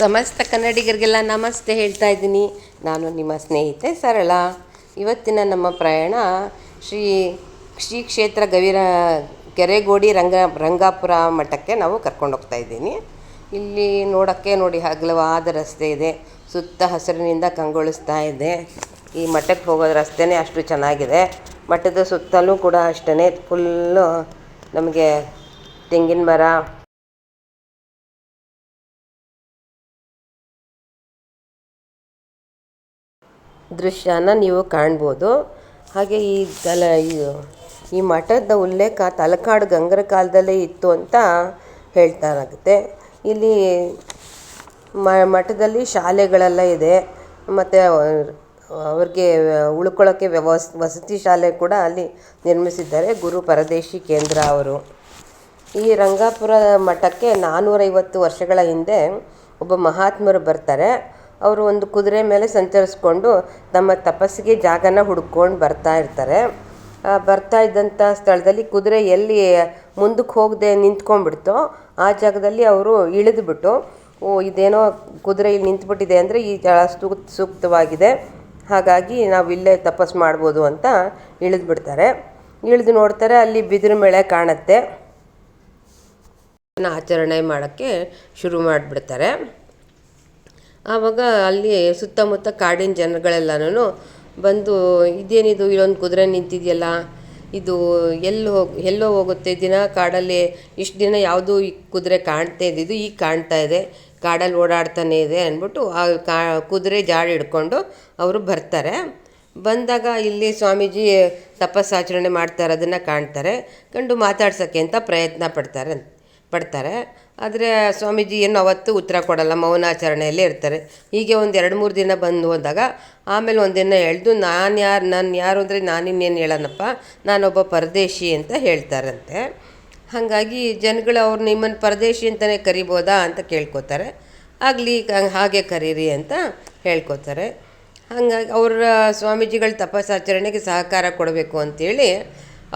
ಸಮಸ್ತ ಕನ್ನಡಿಗರಿಗೆಲ್ಲ ನಮಸ್ತೆ ಹೇಳ್ತಾ ಇದ್ದೀನಿ. ನಾನು ನಿಮ್ಮ ಸ್ನೇಹಿತೆ ಸರಳ. ಇವತ್ತಿನ ನಮ್ಮ ಪ್ರಯಾಣ ಶ್ರೀ ಶ್ರೀ ಕ್ಷೇತ್ರ ಗವಿರ ಕೆರೆಗೋಡಿ ರಂಗ ರಂಗಾಪುರ ಮಠಕ್ಕೆ ನಾವು ಕರ್ಕೊಂಡು ಹೋಗ್ತಾ ಇದ್ದೀನಿ. ಇಲ್ಲಿ ನೋಡೋಕ್ಕೆ ನೋಡಿ ಹಗಲವಾದ ರಸ್ತೆ ಇದೆ. ಸುತ್ತ ಹಸಿರಿನಿಂದ ಕಂಗೊಳಿಸ್ತಾ ಇದೆ. ಈ ಮಠಕ್ಕೆ ಹೋಗೋ ರಸ್ತೆನೇ ಅಷ್ಟು ಚೆನ್ನಾಗಿದೆ. ಮಠದ ಸುತ್ತಲೂ ಕೂಡ ಅಷ್ಟೇ ಫುಲ್ಲು ನಮಗೆ ತೆಂಗಿನ ಮರ ದೃಶ್ಯನ ನೀವು ಕಾಣ್ಬೋದು. ಹಾಗೆ ಈ ತಲ, ಈ- ಮಠದ ಉಲ್ಲೇಖ ತಲಕಾಡು ಗಂಗರ ಕಾಲದಲ್ಲೇ ಇತ್ತು ಅಂತ ಹೇಳ್ತಾರಾಗುತ್ತೆ. ಇಲ್ಲಿ ಮಠದಲ್ಲಿ ಶಾಲೆಗಳೆಲ್ಲ ಇದೆ. ಮತ್ತು ಅವ್ರಿಗೆ ಉಳ್ಕೊಳ್ಳೋಕ್ಕೆ ವ್ಯವಸ್, ವಸತಿ ಶಾಲೆ ಕೂಡ ಅಲ್ಲಿ ನಿರ್ಮಿಸಿದ್ದಾರೆ. ಗುರು ಪರದೇಶಿ ಕೇಂದ್ರ ಅವರು. ಈ ರಂಗಾಪುರ ಮಠಕ್ಕೆ ನಾನ್ನೂರೈವತ್ತು ವರ್ಷಗಳ ಹಿಂದೆ ಒಬ್ಬ ಮಹಾತ್ಮರು ಬರ್ತಾರೆ. ಅವರು ಒಂದು ಕುದುರೆ ಮೇಲೆ ಸಂಚರಿಸ್ಕೊಂಡು ತಮ್ಮ ತಪಸ್ಸಿಗೆ ಜಾಗನ ಹುಡ್ಕೊಂಡು ಬರ್ತಾ ಇರ್ತಾರೆ. ಬರ್ತಾ ಇದ್ದಂಥ ಸ್ಥಳದಲ್ಲಿ ಕುದುರೆ ಎಲ್ಲಿ ಮುಂದಕ್ಕೆ ಹೋಗದೆ ನಿಂತ್ಕೊಂಡ್ಬಿಡ್ತೋ ಆ ಜಾಗದಲ್ಲಿ ಅವರು ಇಳಿದುಬಿಟ್ಟು, ಓ, ಇದೇನೋ ಕುದುರೆ ಇಲ್ಲಿ ನಿಂತ್ಬಿಟ್ಟಿದೆ ಅಂದರೆ ಈ ಜಾಗ ಸೂಕ್ತ, ಸೂಕ್ತವಾಗಿದೆ. ಹಾಗಾಗಿ ನಾವು ಇಲ್ಲೇ ತಪಸ್ ಮಾಡ್ಬೋದು ಅಂತ ಇಳಿದ್ಬಿಡ್ತಾರೆ. ಇಳಿದು ನೋಡ್ತಾರೆ ಅಲ್ಲಿ ಬಿದಿರು ಮೇಳೆ ಕಾಣುತ್ತೆ. ಆಚರಣೆ ಮಾಡೋಕ್ಕೆ ಶುರು ಮಾಡಿಬಿಡ್ತಾರೆ. ಆವಾಗ ಅಲ್ಲಿ ಸುತ್ತಮುತ್ತ ಕಾಡಿನ ಜನಗಳೆಲ್ಲನೂ ಬಂದು, ಇದೇನಿದು? ಇಲ್ಲೊಂದು ಕುದುರೆ ನಿಂತಿದೆಯಲ್ಲ? ಇದು ಎಲ್ಲಿ ಹೋಗಿ, ಎಲ್ಲೋ ಹೋಗುತ್ತೆ? ದಿನ ಕಾಡಲ್ಲಿ ಇಷ್ಟು ದಿನ ಯಾವುದೂ ಈ ಕುದುರೆ ಕಾಣ್ತಾ ಇದ್ದಿದ್ದು, ಈಗ ಕಾಣ್ತಾ ಇದೆ. ಕಾಡಲ್ಲಿ ಓಡಾಡ್ತಾನೆ ಇದೆ, ಅಂದ್ಬಿಟ್ಟು ಆ ಕಾ, ಕುದುರೆ ಜಾಡಿ ಹಿಡ್ಕೊಂಡು ಅವರು ಬರ್ತಾರೆ. ಬಂದಾಗ ಇಲ್ಲಿ ಸ್ವಾಮೀಜಿ ತಪಸ್ಸಾಚರಣೆ ಮಾಡ್ತಾ ಇರೋದನ್ನು ಕಾಣ್ತಾರೆ. ಕಂಡು ಮಾತಾಡ್ಸೋಕ್ಕೆ ಅಂತ ಪ್ರಯತ್ನ ಪಡ್ತಾರೆ ಪಡ್ತಾರೆ. ಆದರೆ ಸ್ವಾಮೀಜಿ ಏನು ಅವತ್ತು ಉತ್ತರ ಕೊಡಲ್ಲ, ಮೌನಾಚರಣೆಯಲ್ಲೇ ಇರ್ತಾರೆ. ಹೀಗೆ ಒಂದು ಎರಡು ಮೂರು ದಿನ ಬಂದು ಹೋದಾಗ ಆಮೇಲೆ ಒಂದಿನ ಎಳೆದು ನಾನು ಯಾರು ನಾನು ಯಾರು ಅಂದರೆ ನಾನಿನ್ನೇನು ಹೇಳೋಣಪ್ಪ ನಾನೊಬ್ಬ ಪರದೇಶಿ ಅಂತ ಹೇಳ್ತಾರಂತೆ. ಹಾಗಾಗಿ ಜನಗಳು ಅವ್ರು ನಿಮ್ಮನ್ನು ಪರದೇಶಿ ಅಂತಲೇ ಕರಿಬೋದಾ ಅಂತ ಕೇಳ್ಕೊತಾರೆ. ಆಗಲಿ, ಹಾಗೆ ಕರೀರಿ ಅಂತ ಹೇಳ್ಕೊತಾರೆ. ಹಾಗಾಗಿ ಅವರ ಸ್ವಾಮೀಜಿಗಳ ತಪಸ್ಸಾಚರಣೆಗೆ ಸಹಕಾರ ಕೊಡಬೇಕು ಅಂಥೇಳಿ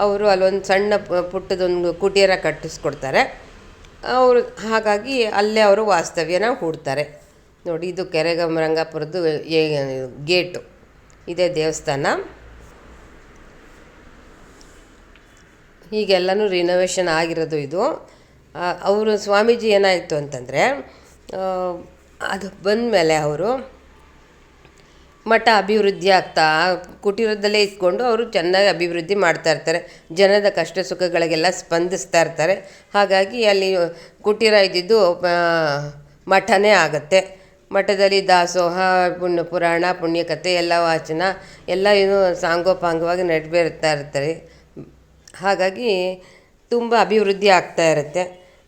ಅವರು ಅಲ್ಲೊಂದು ಸಣ್ಣ ಪುಟ್ಟದೊಂದು ಕುಟೀರ ಕಟ್ಟಿಸ್ಕೊಡ್ತಾರೆ. ಅವರು ಹಾಗಾಗಿ ಅಲ್ಲೇ ಅವರು ವಾಸ್ತವ್ಯನ ಹೂಡ್ತಾರೆ. ನೋಡಿ, ಇದು ಕೆರೆಗಮ್ಮ ರಂಗಾಪುರದ್ದು ಏ- ಗೇಟು. ಇದೇ ದೇವಸ್ಥಾನ. ಹೀಗೆಲ್ಲನೂ ರಿನೋವೇಷನ್ ಆಗಿರೋದು ಇದು. ಅವರು ಸ್ವಾಮೀಜಿ ಏನಾಯಿತು ಅಂತಂದರೆ ಅದು ಬಂದಮೇಲೆ ಅವರು ಮಠ ಅಭಿವೃದ್ಧಿ ಆಗ್ತಾ ಕುಟೀರದಲ್ಲೇ ಇದ್ಕೊಂಡು ಅವರು ಚೆನ್ನಾಗಿ ಅಭಿವೃದ್ಧಿ ಮಾಡ್ತಾ ಇರ್ತಾರೆ. ಜನದ ಕಷ್ಟ ಸುಖಗಳಿಗೆಲ್ಲ ಸ್ಪಂದಿಸ್ತಾ ಇರ್ತಾರೆ. ಹಾಗಾಗಿ ಅಲ್ಲಿ ಕುಟೀರ ಇದ್ದಿದ್ದು ಮಠನೇ ಆಗುತ್ತೆ. ಮಠದಲ್ಲಿ ದಾಸೋಹ, ಪುಣ್ಯ ಪುರಾಣ, ಪುಣ್ಯಕಥೆ, ಎಲ್ಲ ವಾಚನ, ಎಲ್ಲ ಏನು ಸಾಂಗೋಪಾಂಗವಾಗಿ ನಡ್ಬೇರ್ತಾ ಇರ್ತಾರೆ. ಹಾಗಾಗಿ ತುಂಬ ಅಭಿವೃದ್ಧಿ ಆಗ್ತಾ ಇರುತ್ತೆ.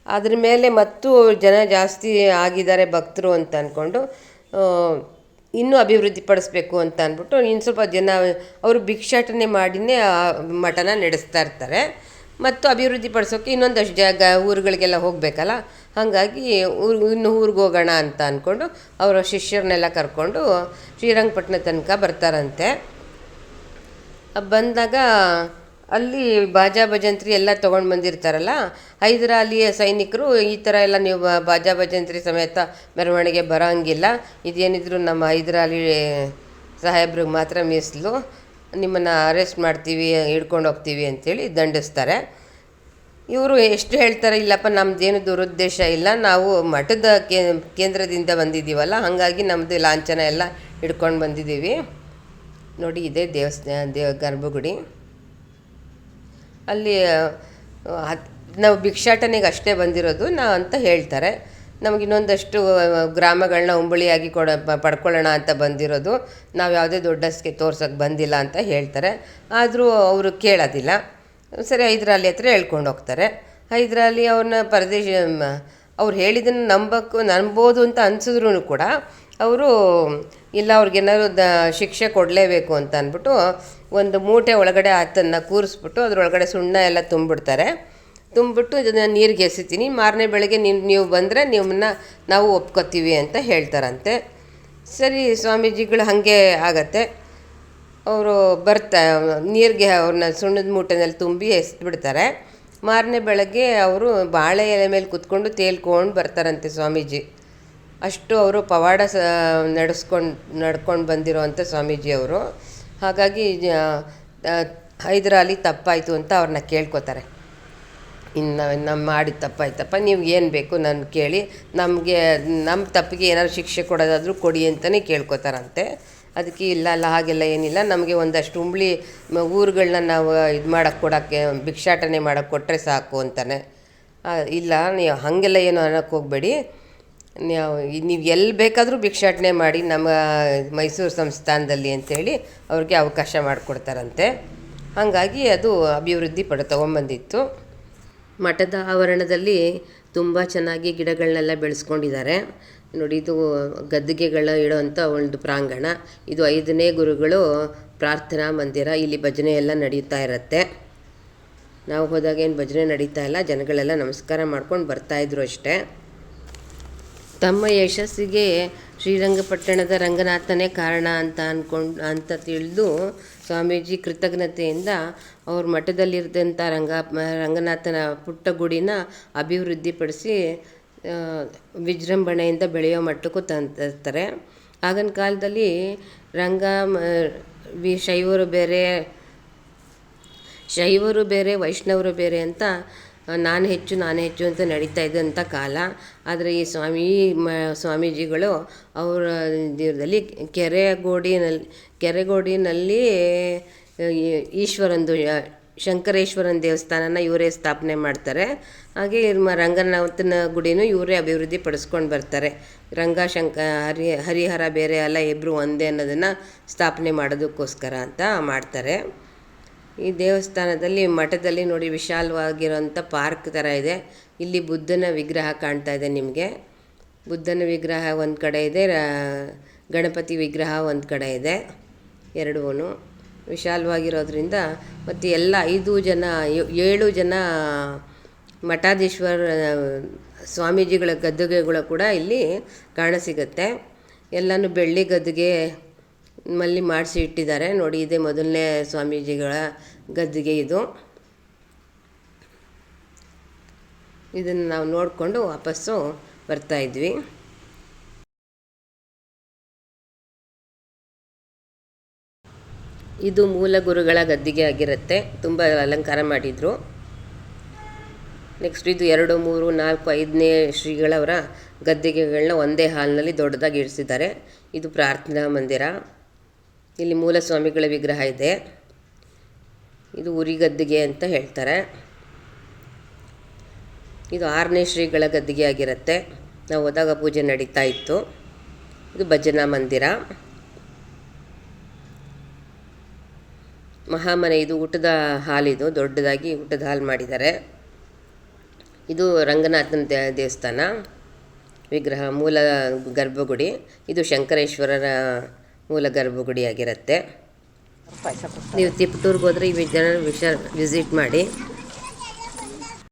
ಅದ್ರ ಮೇಲೆ ಮತ್ತು ಜನ ಜಾಸ್ತಿ ಆಗಿದ್ದಾರೆ ಭಕ್ತರು ಅಂತ ಅಂದ್ಕೊಂಡು ಇನ್ನೂ ಅಭಿವೃದ್ಧಿ ಪಡಿಸ್ಬೇಕು ಅಂತ ಅಂದ್ಬಿಟ್ಟು ಇನ್ನು ಸ್ವಲ್ಪ ಜನ ಅವರು ಭಿಕ್ಷಾಟನೆ ಮಾಡಿನೇ ಆ ಮಠನ ನಡೆಸ್ತಾ ಇರ್ತಾರೆ. ಮತ್ತು ಅಭಿವೃದ್ಧಿ ಪಡಿಸೋಕೆ ಇನ್ನೊಂದಷ್ಟು ಜಾಗ, ಊರುಗಳಿಗೆಲ್ಲ ಹೋಗಬೇಕಲ್ಲ? ಹಾಗಾಗಿ ಊರು, ಇನ್ನು ಊರಿಗೆ ಹೋಗೋಣ ಅಂತ ಅಂದ್ಕೊಂಡು ಅವರ ಶಿಷ್ಯರನ್ನೆಲ್ಲ ಕರ್ಕೊಂಡು ಶ್ರೀರಂಗಪಟ್ಟಣ ತನಕ ಬರ್ತಾರಂತೆ. ಬಂದಾಗ ಅಲ್ಲಿ ಬಾಜಾ ಭಜಂತ್ರಿ ಎಲ್ಲ ತೊಗೊಂಡು ಬಂದಿರ್ತಾರಲ್ಲ, ಹೈದರಾಲಿಯ ಸೈನಿಕರು ಈ ಥರ ಎಲ್ಲ ನೀವು ಬಾಜಾ ಭಜಂತ್ರಿ ಸಮೇತ ಮೆರವಣಿಗೆ ಬರೋಂಗಿಲ್ಲ. ಇದೇನಿದ್ರು ನಮ್ಮ ಹೈದರಾಲಿ ಸಾಹೇಬ್ರಿಗೆ ಮಾತ್ರ ಮೀಸಲು, ನಿಮ್ಮನ್ನು ಅರೆಸ್ಟ್ ಮಾಡ್ತೀವಿ, ಹಿಡ್ಕೊಂಡು ಹೋಗ್ತೀವಿ ಅಂತೇಳಿ ದಂಡಿಸ್ತಾರೆ. ಇವರು ಎಷ್ಟು ಹೇಳ್ತಾರೆ, ಇಲ್ಲಪ್ಪ ನಮ್ಮದೇನು ದುರುದ್ದೇಶ ಇಲ್ಲ, ನಾವು ಮಠದ ಕೇಂದ್ರದಿಂದ ಬಂದಿದ್ದೀವಲ್ಲ, ಹಾಗಾಗಿ ನಮ್ಮದು ಲಾಂಛನ ಎಲ್ಲ ಹಿಡ್ಕೊಂಡು ಬಂದಿದ್ದೀವಿ. ನೋಡಿ, ಇದೇ ದೇವಸ್ಥಾನ, ದೇವ ಗರ್ಭಗುಡಿ. ಅಲ್ಲಿ ನಾವು ಭಿಕ್ಷಾಟನೆಗೆ ಅಷ್ಟೇ ಬಂದಿರೋದು ನಾ ಅಂತ ಹೇಳ್ತಾರೆ. ನಮಗೆ ಇನ್ನೊಂದಷ್ಟು ಗ್ರಾಮಗಳನ್ನ ಉಂಬಳಿಯಾಗಿ ಕೊಡ ಪಡ್ಕೊಳ್ಳೋಣ ಅಂತ ಬಂದಿರೋದು. ನಾವು ಯಾವುದೇ ದೊಡ್ಡಸ್ಗೆ ತೋರ್ಸೋಕ್ಕೆ ಬಂದಿಲ್ಲ ಅಂತ ಹೇಳ್ತಾರೆ. ಆದರೂ ಅವರು ಕೇಳೋದಿಲ್ಲ. ಸರಿ ಹೈದರಾಲಿ ಹತ್ರ ಹೇಳ್ಕೊಂಡು ಹೋಗ್ತಾರೆ. ಹೈದರಾಲಿ ಅವ್ರನ್ನ ಪರದೇಶ ಅವ್ರು ಹೇಳಿದ್ದನ್ನು ನಂಬಕ್ಕೂ ನಂಬೋದು ಅಂತ ಅನ್ಸಿದ್ರು ಕೂಡ ಅವರು, ಇಲ್ಲ ಅವ್ರಿಗೇನಾದ್ರು ದ, ಶಿಕ್ಷೆ ಕೊಡಲೇಬೇಕು ಅಂತ ಅಂದ್ಬಿಟ್ಟು ಒಂದು ಮೂಟೆ ಒಳಗಡೆ ಆತನ್ನು ಕೂರಿಸ್ಬಿಟ್ಟು ಅದರೊಳಗಡೆ ಸುಣ್ಣ ಎಲ್ಲ ತುಂಬಿಡ್ತಾರೆ. ತುಂಬಿಬಿಟ್ಟು ಇದನ್ನು ನೀರಿಗೆ ಎಸಿತೀನಿ. ಮಾರನೇ ಬೆಳಗ್ಗೆ ನೀವು ನೀವು ಬಂದರೆ ನಿಮ್ಮನ್ನ ನಾವು ಒಪ್ಕೋತೀವಿ ಅಂತ ಹೇಳ್ತಾರಂತೆ. ಸರಿ, ಸ್ವಾಮೀಜಿಗಳು ಹಾಗೆ ಆಗತ್ತೆ. ಅವರು ಬರ್ತಾ, ನೀರಿಗೆ ಅವ್ರನ್ನ ಸುಣ್ಣದ ಮೂಟೆನಲ್ಲಿ ತುಂಬಿ ಎಸ್ಬಿಡ್ತಾರೆ. ಮಾರನೇ ಬೆಳಗ್ಗೆ ಅವರು ಬಾಳೆ ಎಲೆ ಮೇಲೆ ಕುತ್ಕೊಂಡು ತೇಲ್ಕೊಂಡು ಬರ್ತಾರಂತೆ ಸ್ವಾಮೀಜಿ. ಅಷ್ಟು ಅವರು ಪವಾಡ ಸ, ನಡೆಸ್ಕೊಂಡು, ನಡ್ಕೊಂಡು ಬಂದಿರುವಂಥ ಸ್ವಾಮೀಜಿ ಅವರು ಹಾಗಾಗಿ ಹೈದರಾಲಿ ತಪ್ಪಾಯಿತು ಅಂತ ಅವ್ರನ್ನ ಕೇಳ್ಕೊತಾರೆ. ಇನ್ನು ನಮ್ಮ ಮಾಡಿದ ತಪ್ಪಾಯ್ತಪ್ಪ, ನೀವು ಏನು ಬೇಕು ನಾನು ಕೇಳಿ. ನಮಗೆ ನಮ್ಮ ತಪ್ಪಿಗೆ ಏನಾದ್ರು ಶಿಕ್ಷೆ ಕೊಡೋದಾದರೂ ಕೊಡಿ ಅಂತಲೇ ಕೇಳ್ಕೊತಾರಂತೆ. ಅದಕ್ಕೆ ಇಲ್ಲ ಅಲ್ಲ ಹಾಗೆಲ್ಲ ಏನಿಲ್ಲ. ನಮಗೆ ಒಂದಷ್ಟು ಉಂಬ್ಳಿ ಊರುಗಳನ್ನ ನಾವು ಇದು ಮಾಡೋಕ್ಕೆ ಕೊಡೋಕ್ಕೆ, ಭಿಕ್ಷಾಟನೆ ಮಾಡೋಕ್ಕೆ ಕೊಟ್ಟರೆ ಸಾಕು ಅಂತಾನೆ. ಇಲ್ಲ, ನೀವು ಹಾಗೆಲ್ಲ ಏನು ಅನ್ನೋಕ್ಕೆ ಹೋಗಬೇಡಿ. ನೀವು ನೀವು ಎಲ್ಲಿ ಬೇಕಾದರೂ ಭಿಕ್ಷಾಟನೆ ಮಾಡಿ ನಮ್ಮ ಮೈಸೂರು ಸಂಸ್ಥಾನದಲ್ಲಿ ಅಂತೇಳಿ ಅವ್ರಿಗೆ ಅವಕಾಶ ಮಾಡಿಕೊಡ್ತಾರಂತೆ. ಹಾಗಾಗಿ ಅದು ಅಭಿವೃದ್ಧಿ ಪಡ ತೊಗೊಂಬಂದಿತ್ತು. ಮಠದ ಆವರಣದಲ್ಲಿ ತುಂಬ ಚೆನ್ನಾಗಿ ಗಿಡಗಳನ್ನೆಲ್ಲ ಬೆಳೆಸ್ಕೊಂಡಿದ್ದಾರೆ. ನೋಡಿ ಇದು ಗದ್ದಿಗೆಗಳ ಇಡೋವಂಥ ಒಂದು ಪ್ರಾಂಗಣ. ಇದು ಐದನೇ ಗುರುಗಳು ಪ್ರಾರ್ಥನಾ ಮಂದಿರ. ಇಲ್ಲಿ ಭಜನೆ ಎಲ್ಲ ನಡೀತಾ ಇರುತ್ತೆ. ನಾವು ಹೋದಾಗ ಏನು ಭಜನೆ ನಡೀತಾ ಇಲ್ಲ. ಜನಗಳೆಲ್ಲ ನಮಸ್ಕಾರ ಮಾಡ್ಕೊಂಡು ಬರ್ತಾಯಿದ್ರು ಅಷ್ಟೇ. ತಮ್ಮ ಯಶಸ್ಸಿಗೆ ಶ್ರೀರಂಗಪಟ್ಟಣದ ರಂಗನಾಥನೇ ಕಾರಣ ಅಂತ ಅಂದ್ಕೊಂಡು ಅಂತ ತಿಳಿದು ಸ್ವಾಮೀಜಿ ಕೃತಜ್ಞತೆಯಿಂದ ಅವ್ರ ಮಠದಲ್ಲಿರ್ದಂಥ ರಂಗ, ರಂಗನಾಥನ ಪುಟ್ಟ ಗುಡಿನ ಅಭಿವೃದ್ಧಿಪಡಿಸಿ ವಿಜೃಂಭಣೆಯಿಂದ ಬೆಳೆಯೋ ಮಟ್ಟಕ್ಕೂ ತಂದಿರ್ತಾರೆ ಆಗಿನ ಕಾಲದಲ್ಲಿ ರಂಗ ವಿ, ಶೈವರು ಬೇರೆ ಶೈವರು ಬೇರೆ, ವೈಷ್ಣವರು ಬೇರೆ ಅಂತ ನಾನು ಹೆಚ್ಚು ನಾನು ಹೆಚ್ಚು ಅಂತ ನಡೀತಾ ಇದ್ದಂಥ ಕಾಲ. ಆದರೆ ಈ ಸ್ವಾಮಿ, ಮ, ಸ್ವಾಮೀಜಿಗಳು ಅವರ ಜೀವನದಲ್ಲಿ ಕೆರೆಗೋಡಿನಲ್ಲಿ ಕೆರೆಗೋಡಿನಲ್ಲಿ ಈಶ್ವರಂದು ಶಂಕರೇಶ್ವರನ ದೇವಸ್ಥಾನನ ಇವರೇ ಸ್ಥಾಪನೆ ಮಾಡ್ತಾರೆ. ಹಾಗೆ ಮ- ರಂಗನಾಥನ ಗುಡಿನೂ ಇವರೇ ಅಭಿವೃದ್ಧಿ ಪಡಿಸ್ಕೊಂಡು ಬರ್ತಾರೆ. ರಂಗ, ಶಂಕ, ಹರಿ, ಹರಿಹರ ಬೇರೆ ಅಲ್ಲ ಇಬ್ಬರು ಒಂದೇ ಅನ್ನೋದನ್ನು ಸ್ಥಾಪನೆ ಮಾಡೋದಕ್ಕೋಸ್ಕರ ಅಂತ ಮಾಡ್ತಾರೆ. ಈ ದೇವಸ್ಥಾನದಲ್ಲಿ ಮಠದಲ್ಲಿ ನೋಡಿ ವಿಶಾಲವಾಗಿರುವಂಥ ಪಾರ್ಕ್ ಥರ ಇದೆ. ಇಲ್ಲಿ ಬುದ್ಧನ ವಿಗ್ರಹ ಕಾಣ್ತಾ ಇದೆ ನಿಮಗೆ. ಬುದ್ಧನ ವಿಗ್ರಹ ಒಂದು ಕಡೆ ಇದೆ ಗಣಪತಿ ವಿಗ್ರಹ ಒಂದು ಕಡೆ ಇದೆ. ಎರಡೂ ವಿಶಾಲವಾಗಿರೋದ್ರಿಂದ ಮತ್ತು ಎಲ್ಲ ಐದು ಜನ ಏಳು ಜನ ಮಠಾಧೀಶ್ವರ, ಸ್ವಾಮೀಜಿಗಳ ಗದ್ದುಗೆಗಳು ಕೂಡ ಇಲ್ಲಿ ಕಾಣಸಿಗತ್ತೆ ಎಲ್ಲನೂ ಬೆಳ್ಳಿ ಗದ್ದುಗೆ ಮಲ್ಲಿ ಮಾಡಿಸಿ ಇಟ್ಟಿದ್ದಾರೆ. ನೋಡಿ, ಇದೇ ಮೊದಲನೇ ಸ್ವಾಮೀಜಿಗಳ ಗದ್ದಿಗೆ ಇದು. ಇದನ್ನು ನಾವು ನೋಡಿಕೊಂಡು ವಾಪಸ್ಸು ಬರ್ತಾ ಇದ್ವಿ. ಇದು ಮೂಲ ಗುರುಗಳ ಗದ್ದಿಗೆ ಆಗಿರುತ್ತೆ. ತುಂಬ ಅಲಂಕಾರ ಮಾಡಿದರು. ನೆಕ್ಸ್ಟ್ ಇದು ಎರಡು, ಮೂರು, ನಾಲ್ಕು, ಐದನೇ ಶ್ರೀಗಳವರ ಗದ್ದಿಗೆಗಳನ್ನ ಒಂದೇ ಹಾಲ್ನಲ್ಲಿ ದೊಡ್ಡದಾಗಿ ಇರಿಸಿದ್ದಾರೆ. ಇದು ಪ್ರಾರ್ಥನಾ ಮಂದಿರ. ಇಲ್ಲಿ ಮೂಲ ಸ್ವಾಮಿಗಳ ವಿಗ್ರಹ ಇದೆ. ಇದು ಉರಿಗದ್ದಿಗೆ ಅಂತ ಹೇಳ್ತಾರೆ. ಇದು ಆರನೇ ಶ್ರೀಗಳ ಗದ್ದಿಗೆ ಆಗಿರುತ್ತೆ. ನಾವು ಹೋದಾಗ ಪೂಜೆ ನಡೀತಾ ಇತ್ತು. ಇದು ಭಜನಾ ಮಂದಿರ. ಮಹಾಮನೆ, ಇದು ಊಟದ ಹಾಲಿದು ದೊಡ್ಡದಾಗಿ ಊಟದ ಹಾಲ್ ಮಾಡಿದ್ದಾರೆ. ಇದು ರಂಗನಾಥನ ದೇವಸ್ಥಾನ. ವಿಗ್ರಹ, ಮೂಲ ಗರ್ಭಗುಡಿ. ಇದು ಶಂಕರೇಶ್ವರರ ಮೂಲ ಗರ್ಭಗುಡಿಯಾಗಿರುತ್ತೆ. ನೀವು ತಿಪ್ಟೂರ್ಗೆ ಹೋದರೆ ಈ ವಿಚಾರ ವಿಸಿಟ್ ಮಾಡಿ.